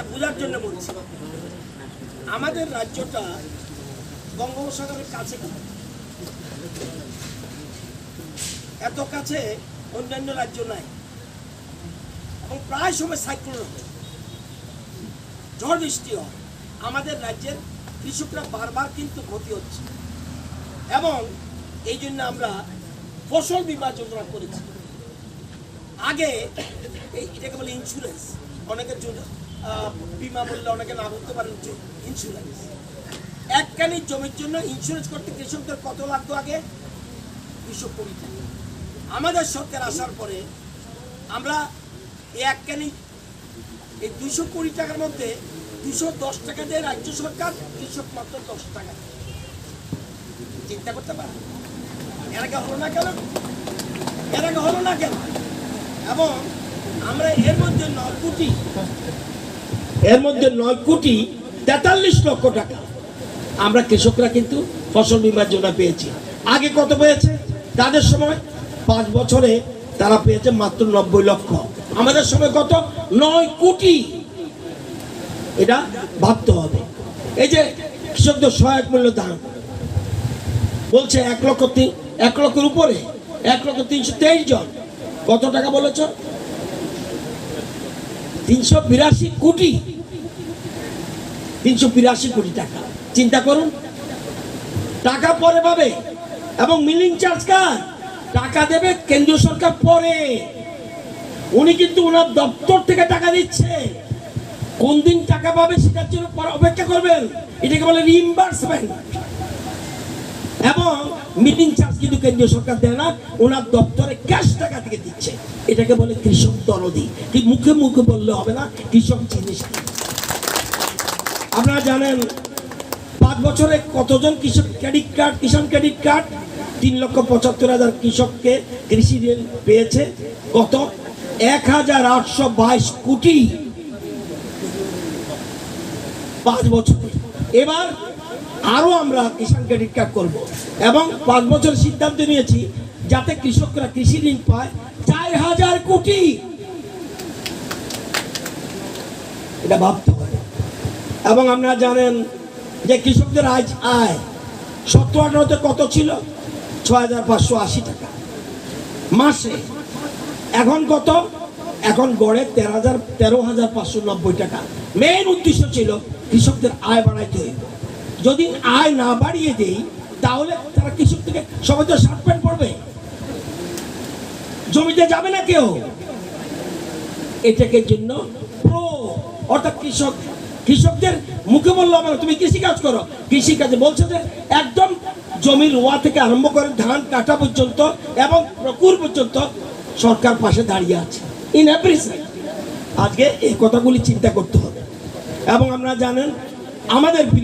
ভাষায় বোঝার জন্য বলছি। আমাদের রাজ্যটা বঙ্গোপসাগরের কাছে এত কাছে অন্যান্য রাজ্য নাই। এবং প্রায় সময় সাইক্লোন হয় ঝড় বৃষ্টি হয়। আমাদের রাজ্যের কৃষকরা বারবার কিন্তু ক্ষতি হচ্ছে। এবং এই জন্য আমরা ফসল বীমা যোজনা করেছি। আগে এটাকে বলে ইন্স্যুরেন্স অনেকের জন্য বীমা বললে অনেকে না বলতে পারেন ইন্স্যুরেন্স একখানি জমির জন্য ইন্স্যুরেন্স করতে কৃষকদের কত লাগতো আগে? দুশো কোটি টাকা আমাদের সরকার আসার পরে আমরা এই একখানি এই দুশো কোটি টাকার মধ্যে দুশো দশ টাকা দেয় রাজ্য সরকার কৃষক মাত্র দশ টাকা। চিন্তা করতে পারেন। এর আগে হলো না কেন? এর আগে হলো না কেন? এবং আমরা এর মধ্যে নয় কোটি এর মধ্যে নয় কোটি তেতাল্লিশ লক্ষ টাকা। আমরা কৃষকরা কিন্তু ফসল বীমার জন্য পেয়েছি। আগে কত পেয়েছে? তাদের সময় পাঁচ বছরে তারা পেয়েছে মাত্র নব্বই লক্ষ। আমাদের সময় কত? নয় কোটি। এটা ভাবতে হবে। এই যে কৃষকদের সহায়ক মূল্য দাম বলছে এক লক্ষ তিন এক লক্ষের উপরে এক লক্ষ তিনশো তেইশ জন। কত টাকা বলেছ? তিনশো বিরাশি কোটি। তিনশো বিরাশি কোটি টাকা। চিন্তা করুন। টাকা পরে পাবে এবং মিলিং চার্জ কার? টাকা দেবে কেন্দ্রীয় সরকার পরে। উনি কিন্তু ওনার দপ্তর থেকে টাকা দিচ্ছে। কোন দিন টাকা পাবে সেটার জন্য অপেক্ষা করবেন। এটাকে বলে রিইম্বার্সমেন্ট এবং মিটিং চার্জ কিন্তু কেন্দ্রীয় সরকার দেয় না, ওনার দপ্তরে ক্যাশ টাকা থেকে দিচ্ছে। এটাকে বলে কৃষক দরদি। কি মুখে মুখে বললে হবে না, কৃষক জিনিস? আপনারা জানেন, পাঁচ বছরে কতজন কৃষক credit card, Kisan credit card? তিন লক্ষ পঁচাত্তর হাজার কৃষককে কৃষি ঋণ পেয়েছে। গত এক হাজার আটশো বাইশ কোটি পাঁচ বছর। এবার আরও আমরা কিষাণ ক্রেডিট কার্ড করব। এবং পাঁচ বছর সিদ্ধান্ত নিয়েছি যাতে কৃষকরা কৃষি ঋণ পায় চার হাজার কোটি। এটা ভাবতে এবং আপনারা জানেন যে কৃষকদের আজ আয় সত্তর আঠারোতে কত ছিল? ছয় হাজার পাঁচশো আশি টাকা। মাসে এখন কত? এখন গড়ে তেরো হাজার তেরো হাজার পাঁচশো নব্বই টাকা। মেন উদ্দেশ্য ছিল কৃষকদের আয় বাড়াইতে হইব। যদি আয় না বাড়িয়ে দেই, তাহলে তারা কৃষক থেকে সবাই তো শার্ট প্যান্ট পড়বে। জমিতে যাবে না কেউ। এটাকে জন্য প্রো অর্থাৎ কৃষক কৃষকদের মুখে বলল, আমার, তুমি কৃষিকাজ করো। কৃষিকাজে বলছে যে, একদম জমির রোয়া থেকে আরম্ভ করে ধান, কাটা পর্যন্ত এবং প্রকুর পর্যন্ত সরকার পাশে দাঁড়িয়ে আছে। ইন এভরি আজকে এই কথাগুলি চিন্তা করতে হবে। এবং আপনারা জানেন, আমাদের প্রিয়